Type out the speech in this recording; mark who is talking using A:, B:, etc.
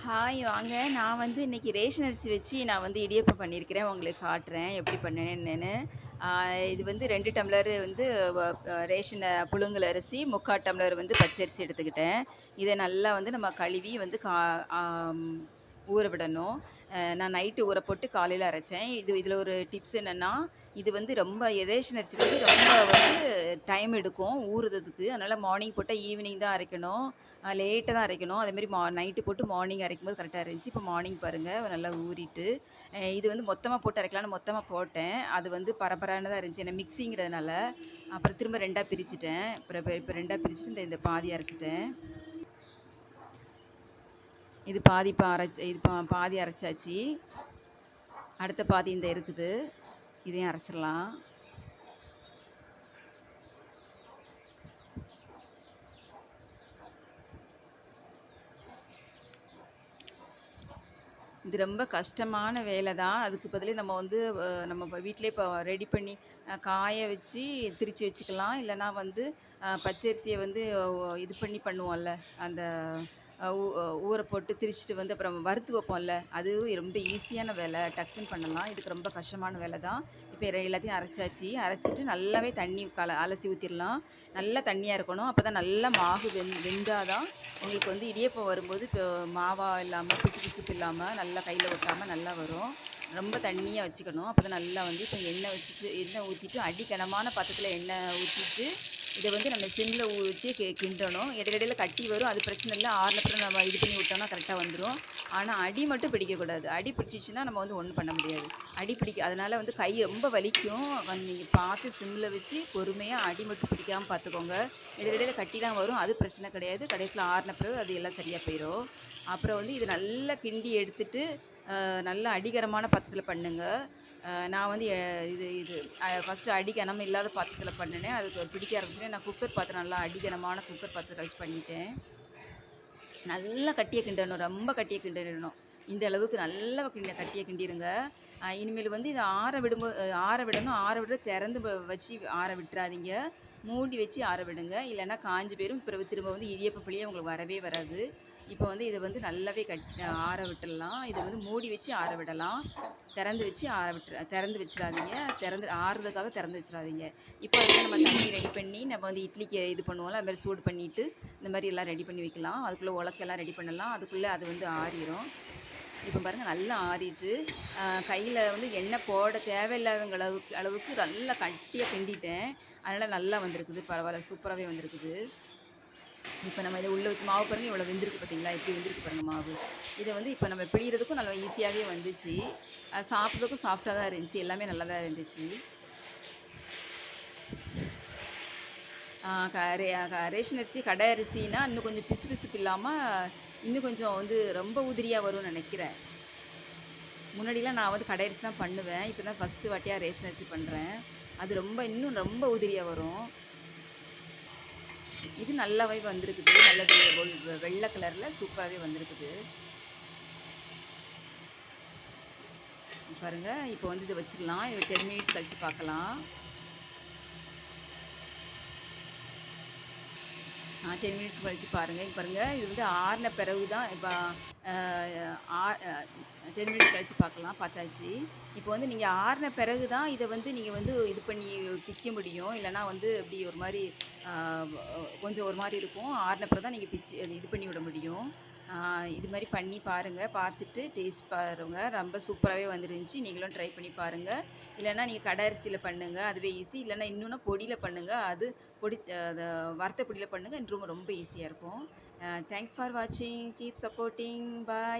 A: Hi வாங்க. நான் வந்து இன்னைக்கு ரேஷன் அரிசி வச்சு நான் வந்து இடியப்பம் பண்ணியிருக்கிறேன். உங்களுக்கு காட்டுறேன். எப்படி பண்ணேன்னு இது வந்து ரெண்டு டம்ளர் வந்து ரேஷன் புழுங்கல் அரிசி முக்கால் டம்ளர் வந்து பச்சரிசி எடுத்துக்கிட்டேன். இதை நல்லா வந்து நம்ம கழுவி வந்து கா ஊற விடணும். நான் நைட்டு ஊற போட்டு காலையில் அரைச்சேன். இது இதில் ஒரு டிப்ஸ் என்னென்னா இது வந்து ரொம்ப ரேஷன் அரிசி வந்து ரொம்ப வந்து டைம் எடுக்கும் ஊறுறதுக்கு. அதனால் மார்னிங் போட்டால் ஈவினிங் தான் அரைக்கணும். லேட்டாக தான் அரைக்கணும். அதேமாரி மா நைட்டு போட்டு மார்னிங் அரைக்கும் போது கரெக்டாக இருந்துச்சு. இப்போ மார்னிங் பாருங்கள் நல்லா ஊறிட்டு. இது வந்து மொத்தமாக போட்டு அரைக்கலாம்னு மொத்தமாக போட்டேன். அது வந்து பரபரானதாக இருந்துச்சு. ஏன்னா மிக்சிங்கிறதுனால அப்புறம் திரும்ப ரெண்டாக பிரிச்சுட்டேன். அப்புறம் இப்போ ரெண்டாக பிரிச்சுட்டு இந்த இந்த பாதி அரைச்சிட்டேன். இது பாதி இப்போ அரைச்சி இது பா பாதி அரைச்சாச்சு. அடுத்த பாதி இந்த இருக்குது. இதையும் அரைச்சிடலாம். இது ரொம்ப கஷ்டமான வேலை தான் அதுக்கு பதிலே நம்ம வந்து நம்ம இப்போ வீட்டிலே இப்போ ரெடி பண்ணி காய வச்சு திரிச்சு வச்சுக்கலாம். இல்லைன்னா வந்து பச்சரிசியை வந்து இது பண்ணி பண்ணுவோம்ல அந்த ஊற போட்டு திரிச்சிட்டு வந்து அப்புறம் வறுத்து வைப்போம்ல அதுவும் ரொம்ப ஈஸியான வேலை. டக்குன்னு பண்ணலாம். இதுக்கு ரொம்ப கஷ்டமான வேலை தான். இப்போ எல்லாத்தையும் அரைச்சாச்சு. அரைச்சிட்டு நல்லாவே தண்ணி கல அலசி ஊற்றிடலாம் நல்லா தண்ணியாக இருக்கணும். அப்போ தான் நல்லா மாவு வெந் வெந்தாதான் உங்களுக்கு வந்து இடியப்பம் வரும்போது இப்போ மாவா இல்லாமல் பிசு பிசுப்பு இல்லாமல் நல்லா கையில் ஒட்டாமல் நல்லா வரும். ரொம்ப தண்ணியாக வச்சுக்கணும். அப்போ தான் நல்லா வந்து இப்போ எண்ணெய் வச்சுட்டு எண்ணெய் ஊற்றிட்டு அடிக்கனமான பாத்திரத்தில் எண்ணெய் ஊற்றிட்டு இதை வந்து நம்ம சிம்மில் ஊற்றி கிண்டணும். இடையிடையில் கட்டி வரும். அது பிரச்சனை இல்லை. ஆறுனப்புறம் நம்ம இது பண்ணி விட்டோம்னா கரெக்டாக வந்துடும் ஆனால் அடி மட்டும் பிடிக்கக்கூடாது அடி பிடிச்சிச்சின்னா நம்ம வந்து ஒன்றும் பண்ண முடியாது. அடி பிடிக்க அதனால் வந்து கை ரொம்ப வலிக்கும். நீங்கள் பார்த்து சிம்மில் வச்சு பொறுமையாக அடி மட்டும் பிடிக்காமல் பார்த்துக்கோங்க. இடையிடையில் கட்டி தான் வரும். அது பிரச்சனை கிடையாது. கடைசியில் ஆறின பிறகு அது எல்லாம் சரியாக போயிடும் அப்புறம் வந்து இது நல்லா கிண்டி எடுத்துட்டு நல்லா அடிகரமான பாத்திரத்தில் பண்ணுங்கள் நான் வந்து இது இது ஃபஸ்ட்டு அடிகனம் இல்லாத பாத்திரத்தில் பண்ணினேன். அதுக்கு பிடிக்க ஆரம்பிச்சோன்னே நான் குக்கர் பாத்திரம் நல்லா அடிக்கனமான குக்கர் பாத்திரத்தில் வச்சு பண்ணிட்டேன். நல்லா கட்டியை கிண்டணும். ரொம்ப கட்டியை கிண்டிடணும் இந்த அளவுக்கு நல்லா கிண்ட கட்டியை கிண்டிருங்க. இனிமேல் வந்து இதை ஆற விடும்போது ஆற விடணும். ஆற விட திறந்து வச்சு ஆற விட்டுறாதீங்க. மூடி வச்சு ஆற விடுங்க. இல்லைன்னா காஞ்சு போயிடும் பிறகு திரும்ப வந்து இடியப்ப புளியே உங்களுக்கு வரவே வராது. இப்போ வந்து இதை வந்து நல்லாவே கட் ஆற விட்டுடலாம் இதை வந்து மூடி வச்சு ஆற விடலாம். திறந்து வச்சு ஆற விட்டு திறந்து வச்சிடாதீங்க. திறந்து ஆறுறதுக்காக திறந்து வச்சிடாதீங்க. இப்போ அதுக்கு நம்ம தண்ணி ரெடி பண்ணி நம்ம வந்து இட்லிக்கு இது பண்ணுவோம்ல அது மாதிரி சூடு பண்ணிட்டு இந்த மாதிரி எல்லாம் ரெடி பண்ணி வைக்கலாம். அதுக்குள்ளே உலக்கெல்லாம் ரெடி பண்ணலாம். அதுக்குள்ளே அது வந்து ஆறிடும் இப்போ பாருங்கள் நல்லா ஆறிட்டு கையில் வந்து எண்ணெய் போட தேவையில்லாதவங்க அளவுக்கு அளவுக்கு நல்லா கட்டியாக பிண்டிட்டேன் அதனால் நல்லா வந்திருக்குது. பரவாயில்ல சூப்பராகவே வந்திருக்குது. இப்போ நம்ம இதை உள்ளே வச்சு மாவு பாருங்க இவ்வளோ வெந்திருக்கு பார்த்தீங்களா இப்படி வெந்திருக்கு பாருங்க மாவு. இதை வந்து இப்போ நம்ம பிழிகிறதுக்கும் நல்லா ஈஸியாகவே வந்துச்சு. அது சாப்பிட்றதுக்கும் சாஃப்டாக தான் இருந்துச்சு. எல்லாமே நல்லா தான் இருந்துச்சு. ரேஷன் அரிசி கடை அரிசினா இன்னும் கொஞ்சம் பிசு பிசுப்பு இல்லாமல் இன்னும் கொஞ்சம் வந்து ரொம்ப உதிரியாக வரும்னு நினைக்கிறேன். முன்னாடிலாம் நான் வந்து கடை அரிசி தான் பண்ணுவேன். இப்போ தான் ஃபஸ்ட்டு வாட்டியாக ரேஷன் அரிசி பண்ணுறேன் அது ரொம்ப இன்னும் ரொம்ப உதிரியாக வரும். இது நல்லாவே வந்திருக்குது. நல்ல வெ- வெள்ளை கலரில் சூப்பராகவே வந்திருக்குது. பாருங்க இப்போ வந்து இதை வச்சிடலாம். இது டென் மினிட்ஸ் கழிச்சு பார்க்கலாம். டென் மினிட்ஸ் கழிச்சு பாருங்கள் பாருங்கள் இது வந்து ஆறின பிறகு தான் இப்போ டென் மினிட்ஸ் கழிச்சு பார்க்கலாம். பார்த்தாச்சு. இப்போ வந்து நீங்கள் ஆறின பிறகு தான் இதை வந்து நீங்கள் வந்து இது பண்ணி பிக்க முடியும். இல்லைன்னா வந்து இப்படி ஒரு மாதிரி கொஞ்சம் ஒரு மாதிரி இருக்கும். ஆறின பிறகு தான் நீங்கள் பிச்சு இது பண்ணி விட முடியும். இது மாதிரி பண்ணி பாருங்கள் பார்த்துட்டு டேஸ்ட் பாருங்கள் ரொம்ப சூப்பராகவே வந்துருந்துச்சு. நீங்களும் ட்ரை பண்ணி பாருங்கள் இல்லைன்னா நீங்கள் கடை அரிசியில் பண்ணுங்கள் அதுவே ஈஸி இல்லைன்னா இன்னொன்று பொடியில் பண்ணுங்கள் அது பொடி அதை வறுத்த பொடியில் பண்ணுங்கள் இன்னும் ரொம்ப ஈஸியாக இருக்கும். தேங்க்ஸ் ஃபார் வாட்சிங் கீப் சப்போர்ட்டிங் பாய்